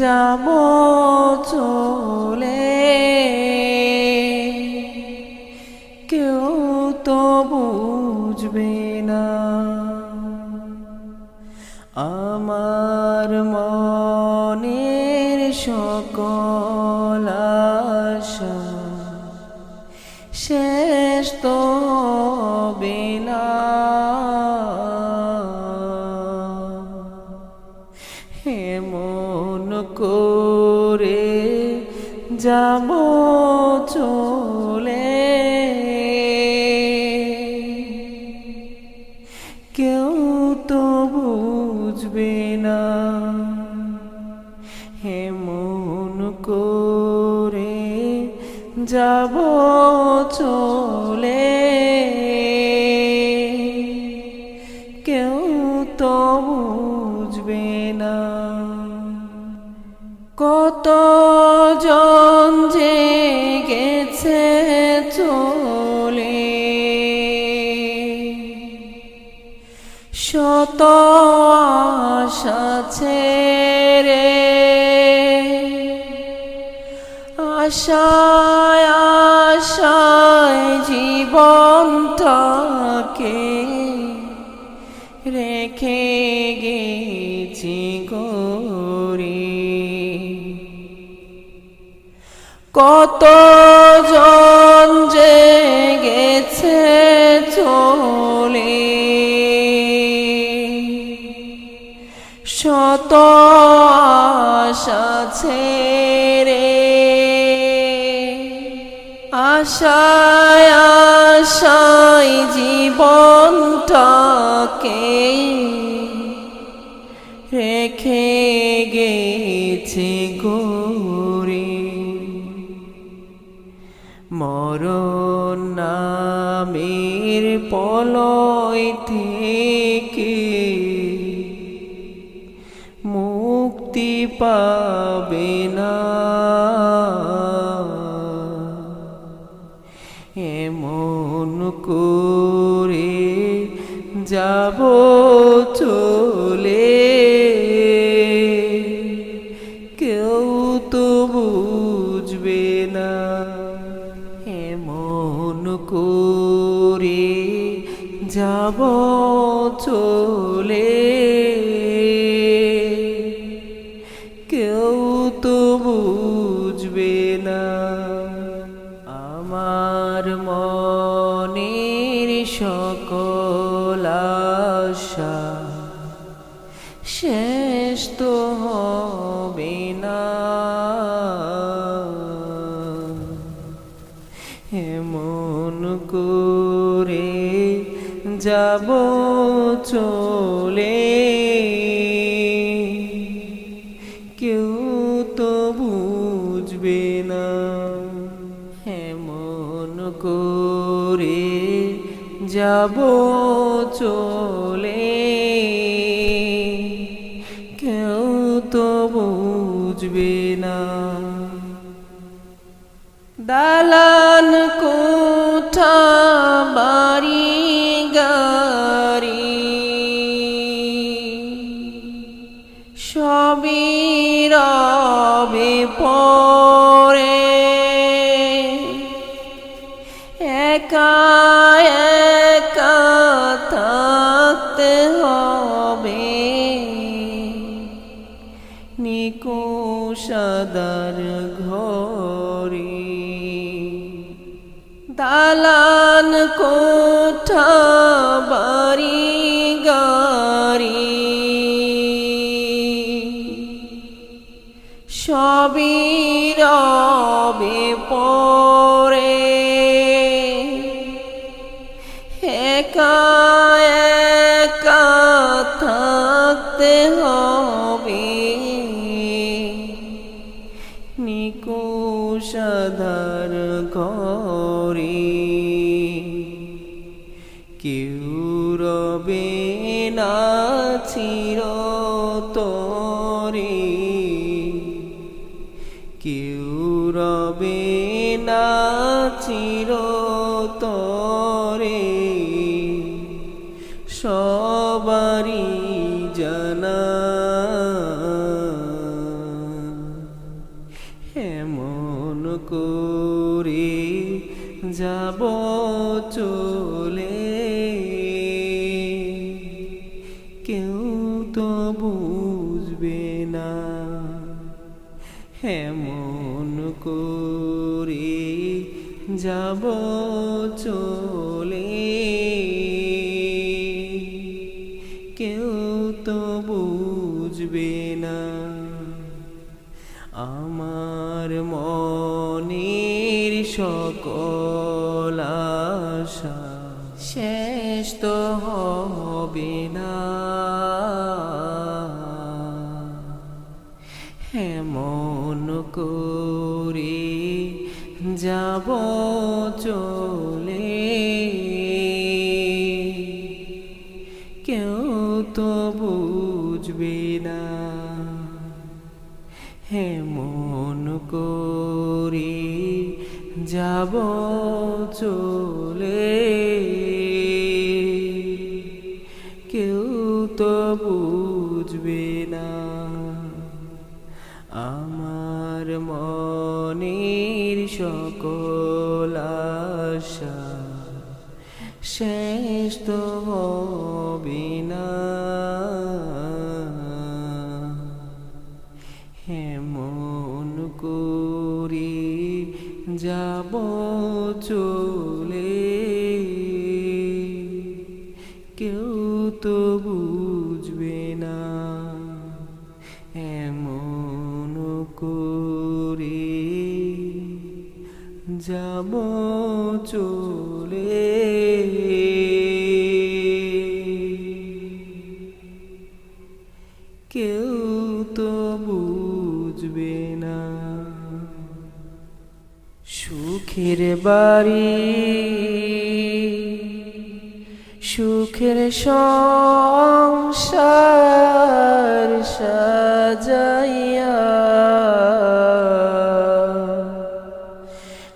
যাব চলে। কেউ তো বুঝবে যাব শত আশা ছেড়ে আশায় আশায় জীবনটাকে রেখে গেছি গরি কত জন যে গেছে চলে শত আশা ছেড়ে আশায় আশায় জীবনটাকে রেখে গেছে গোরে মরণ নামের পলয় থেকে পাবে না। এমন করে যাব চলে। কেউ তো বুঝবে না। এমন করে যাব চলে। হবে না এমন করে যাব চলে। কেউ তো বুঝবে না। এমন করে যাব চলে। বুঝবে না। দালান কোঠা বাড়ি গাড়ি সবই রবে পরে। একা একা নিকোষাদার ঘরি দালান কোঠা বাড়ি গারি সবই রবে চিরতরে কেউ রবে না চিরতরে যাব চলে। কেউ তো বুঝবে না আমার মনের সকল আশা। না। হেমন করে যাব চলে। কেউ তো বুঝবে না। আমার মনের সকল আশা শেষ তো হবে না। যাব চলে। কেউ তো বুঝবে না এমন করে যাব চলে। সুখের বাড়ি। সুখের সংসার সাজাইয়া।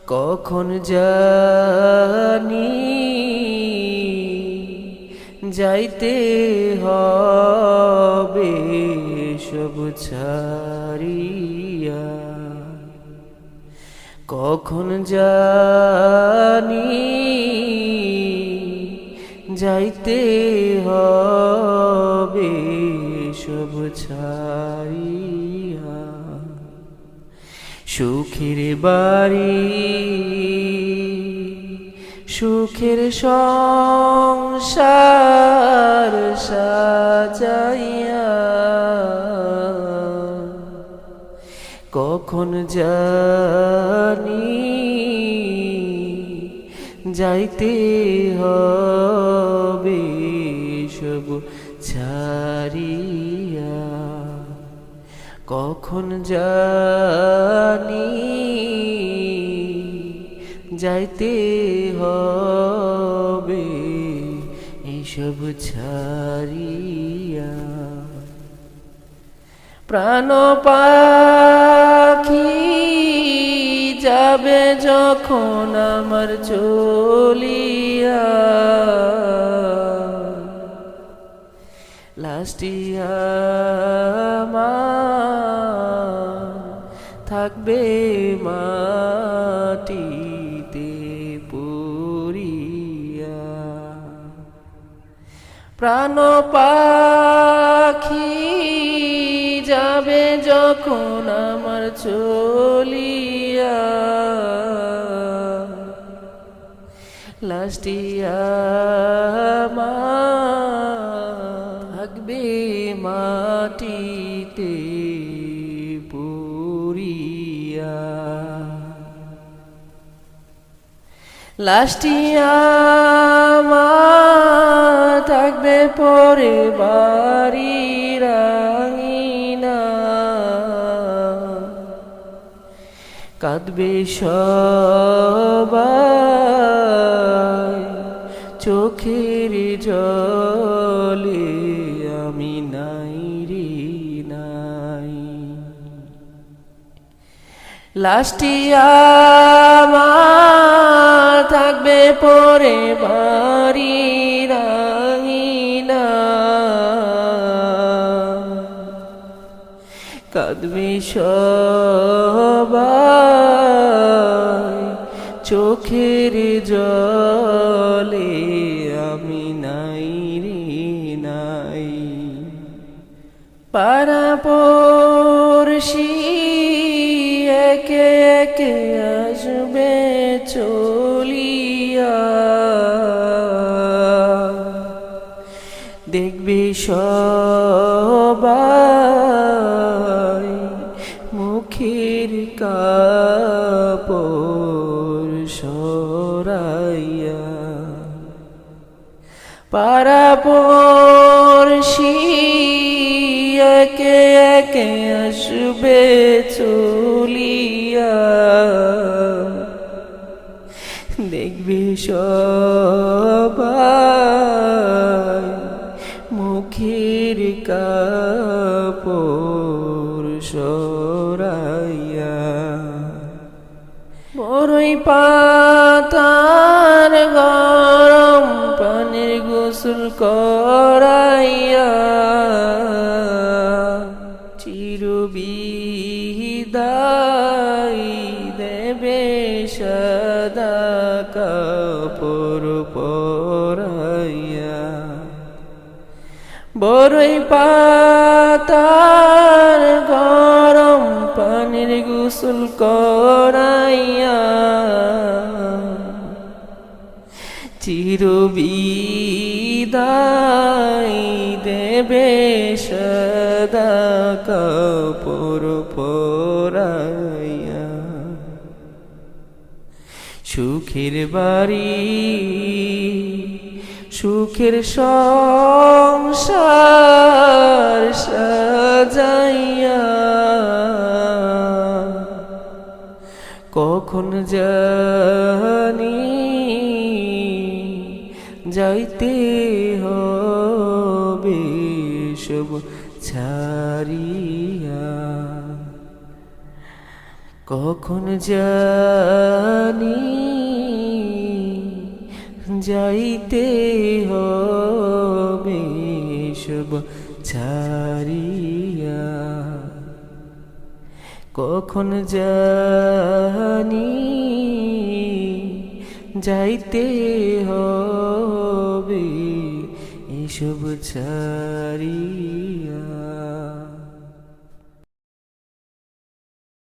কখন জানি যাইতে হবে সব কখন জানি যাইতে হবে সব ছাড়িয়া সুখের বাড়ি সুখের সংসার সাজাইয়া কখন জানি যাইতে হবে সব ছাড়িয়া। কখন জানি যাইতে হবে এইসব ছাড়িয়া। প্রাণ পাখি যাবে যখন আমার চলিয়া। লাস্টিয়া থাকবে মাটিতে পুরিয়া। প্রাণ পাখি যাবে যখন আমার চলিয়া। লাস্টিয়া থাকবে মাটিতে পুরিয়া লাস্টিয়া থাকবে পরে বাড়ি রাঙিনা কাঁদবে সবাই। লাস্টি আমার থাকবে পরে বাড়ি রাঙিনা কাঁদবে চোখের জলে আমি নাই রে নাই। পারাপড়শি সবাই মুখের কাপড় সরাইয়া পারাপড়শি একে একে আসবে চলিয়া। দেখবি সবাই পাতার গরম পানির গোসল করাইয়া চিরবিদায় দেবে সদা কাপড় পরাইয়া। বড়ই পাতার গরম পানির গোসল করাইয়া চিরবিদায় দেবে সদা কাপড় পরাইয়া। সুখের বাড়ি সুখের সংসার সাজাইয়া। কখন জানি কখন জানি যাইতে হবে সব ছাড়িয়া? কখন জানি যাইতে হবে এসব ছাড়িয়া?